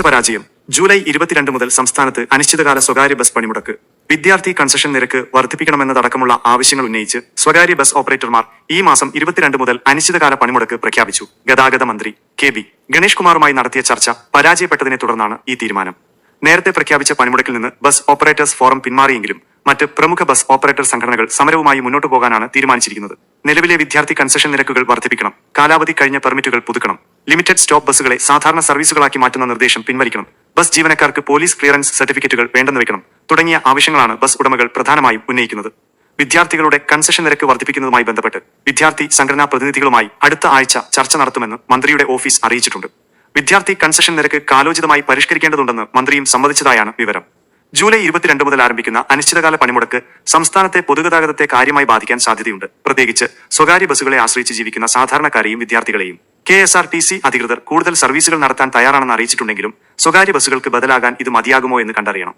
ഉറച്ച പരാജയം. ജൂലൈ ഇരുപത്തിരണ്ട് മുതൽ സംസ്ഥാനത്ത് അനിശ്ചിതകാല സ്വകാര്യ ബസ് പണിമുടക്ക്. വിദ്യാർത്ഥി കൺസെഷൻ നിരക്ക് വർദ്ധിപ്പിക്കണമെന്നതടക്കമുള്ള ആവശ്യങ്ങൾ ഉന്നയിച്ച് സ്വകാര്യ ബസ് ഓപ്പറേറ്റർമാർ ഈ മാസം ഇരുപത്തിരണ്ട് മുതൽ അനിശ്ചിതകാല പണിമുടക്ക് പ്രഖ്യാപിച്ചു. ഗതാഗത മന്ത്രി കെ ബി ഗണേഷ് കുമാറുമായി നടത്തിയ ചർച്ച പരാജയപ്പെട്ടതിനെ തുടർന്നാണ് ഈ തീരുമാനം. നേരത്തെ പ്രഖ്യാപിച്ച പണിമുടക്കിൽ നിന്ന് ബസ് ഓപ്പറേറ്റേഴ്സ് ഫോറം പിന്മാറിയെങ്കിലും മറ്റ് പ്രമുഖ ബസ് ഓപ്പറേറ്റർ സംഘടനകൾ സമരവുമായി മുന്നോട്ടു പോകാനാണ് തീരുമാനിച്ചിരിക്കുന്നത്. നിലവിലെ വിദ്യാർത്ഥി കൺസെഷൻ നിരക്കുകൾ വർദ്ധിപ്പിക്കണം. കാലാവധി കഴിഞ്ഞ പെർമിറ്റുകൾ പുതുക്കണം. ലിമിറ്റഡ് സ്റ്റോപ്പ് ബസ്സുകളെ സാധാരണ സർവീസുകളാക്കി മാറ്റുന്ന നിർദ്ദേശം പിൻവലിക്കണം. ബസ് ജീവനക്കാർക്ക് പോലീസ് ക്ലിയറൻസ് സർട്ടിഫിക്കറ്റുകൾ വേണ്ടെന്ന് വെക്കണം. തുടങ്ങിയ ആവശ്യങ്ങളാണ് ബസ് ഉടമകൾ പ്രധാനമായും ഉന്നയിക്കുന്നത്. വിദ്യാർത്ഥികളുടെ കൺസെഷൻ നിരക്ക് വർദ്ധിപ്പിക്കുന്നതുമായി ബന്ധപ്പെട്ട് വിദ്യാർത്ഥി സംഘടനാ പ്രതിനിധികളുമായി അടുത്ത ആഴ്ച ചർച്ച നടത്തുമെന്ന് മന്ത്രിയുടെ ഓഫീസ് അറിയിച്ചിട്ടുണ്ട്. വിദ്യാർത്ഥി കൺസെഷൻ നിരക്ക് കാലോചിതമായി പരിഷ്കരിക്കേണ്ടതുണ്ടെന്ന് മന്ത്രിയും സമ്മതിച്ചതായാണ് വിവരം. ജൂലൈ ഇരുപത്തിരണ്ട് മുതൽ ആരംഭിക്കുന്ന അനിശ്ചിതകാല പണിമുടക്ക് സംസ്ഥാനത്തെ പൊതുഗതാഗതത്തെ കാര്യമായി ബാധിക്കാൻ സാധ്യതയുണ്ട്. പ്രത്യേകിച്ച് സ്വകാര്യ ബസ്സുകളെ ആശ്രയിച്ച് ജീവിക്കുന്ന സാധാരണക്കാരെയും വിദ്യാർത്ഥികളെയും. K S R T C അധികൃതർ കൂടുതൽ സർവീസുകൾ നടത്താൻ തയ്യാറാണെന്ന് അറിയിച്ചിട്ടുണ്ടെങ്കിലും സ്വകാര്യ ബസ്സുകൾക്ക് ബദലാകാൻ ഇത് മതിയാകുമോ എന്ന് കണ്ടറിയണം.